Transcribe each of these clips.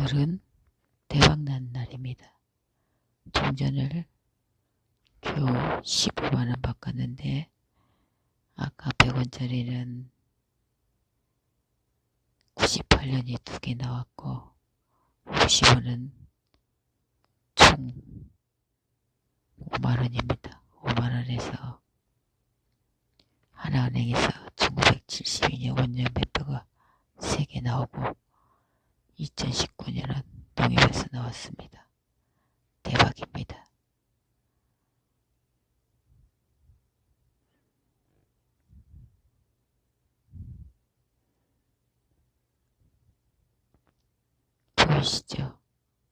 오늘은 대박난 날입니다. 동전을 겨우 15만원 바꿨는데 아까 100원짜리는 98년이 두 개 나왔고 50원은 총 5만원입니다. 5만원에서 하나은행에서 1972년 원년 매표가 3개 나오고 2019년은 농협에서 나왔습니다. 대박입니다. 보이시죠?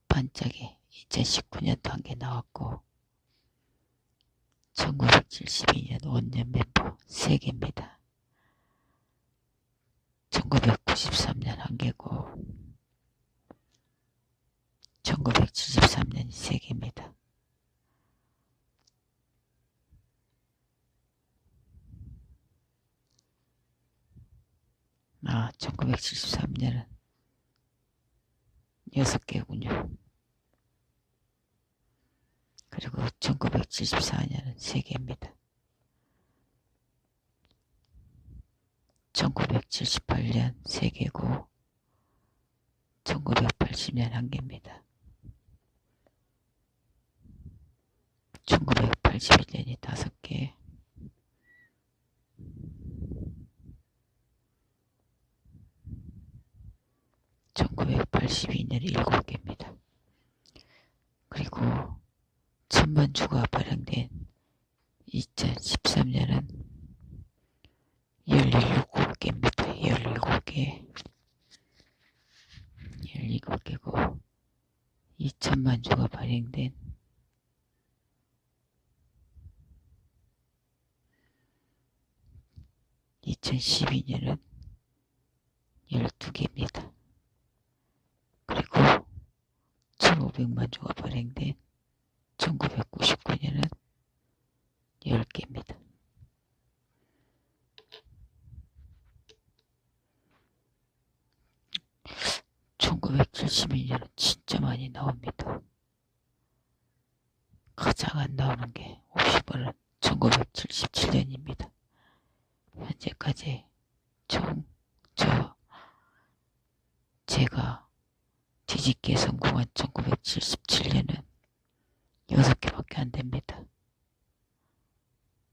반짝이 2019년도 한 개 나왔고 1972년 원년 멤버 3개입니다. 1993년 한 개고 1973년 3개입니다. 아, 1973년은 6개군요. 그리고 1974년은 3개입니다. 1978년 3개고 1980년 1개입니다. 1981년이 5개 1982년 7개입니다. 그리고 천만주가 발행된 2013년은 17개입니다. 17개 17개고 2천만주가 발행된 2012년은 12개입니다. 그리고 1500만 주가 발행된 1999년은 10개입니다. (1972년은) 진짜 많이 나옵니다. 가장 안 나오는 게 50원은 1977년입니다. 현재까지 총 저 제가 뒤집기에 성공한 1977년은 6개밖에 안 됩니다.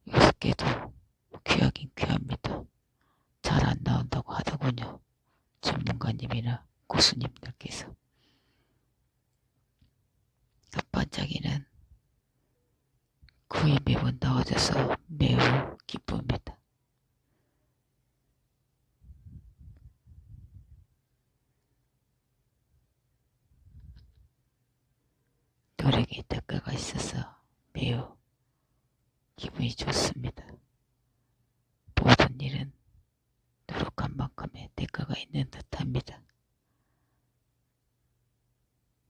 6개도 귀하긴 귀합니다. 잘 안 나온다고 하더군요. 전문가님이나 고수님들께서. 그 반짝이는 거의 매번 나와줘서 매우 기쁩니다. 노력에 대가가 있어서 매우 기분이 좋습니다. 모든 일은 노력한 만큼의 대가가 있는 듯합니다.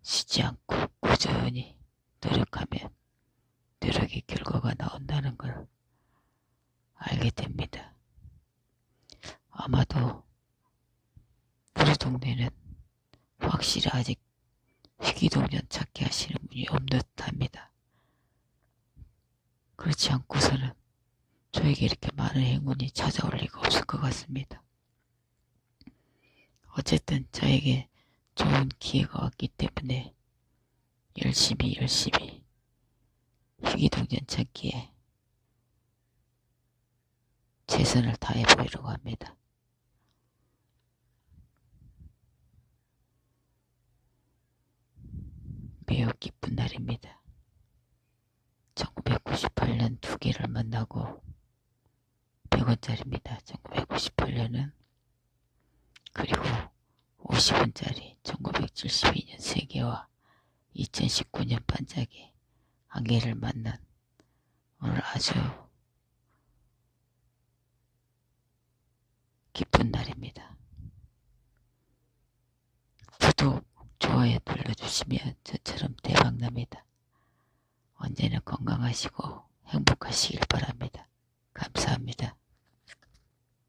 쉬지 않고 꾸준히 노력하면 노력의 결과가 나온다는 걸 알게 됩니다. 아마도 우리 동네는 확실히 아직 희귀동전 찾기 하시는 분이 없는 듯합니다. 그렇지 않고서는 저에게 이렇게 많은 행운이 찾아올 리가 없을 것 같습니다. 어쨌든 저에게 좋은 기회가 왔기 때문에 열심히 열심히 희귀동전 찾기에 최선을 다해 보이려고 합니다. 매우 기쁜 날입니다. 1998년 두 개를 만나고 100원짜리입니다. 1998년은 그리고 50원짜리 1972년 3개와 2019년 반짝이 한 개를 만난 오늘 아주 기쁜 날입니다. 구독, 좋아요 눌러주시면 저처럼 대박납니다. 언제나 건강하시고 행복하시길 바랍니다. 감사합니다.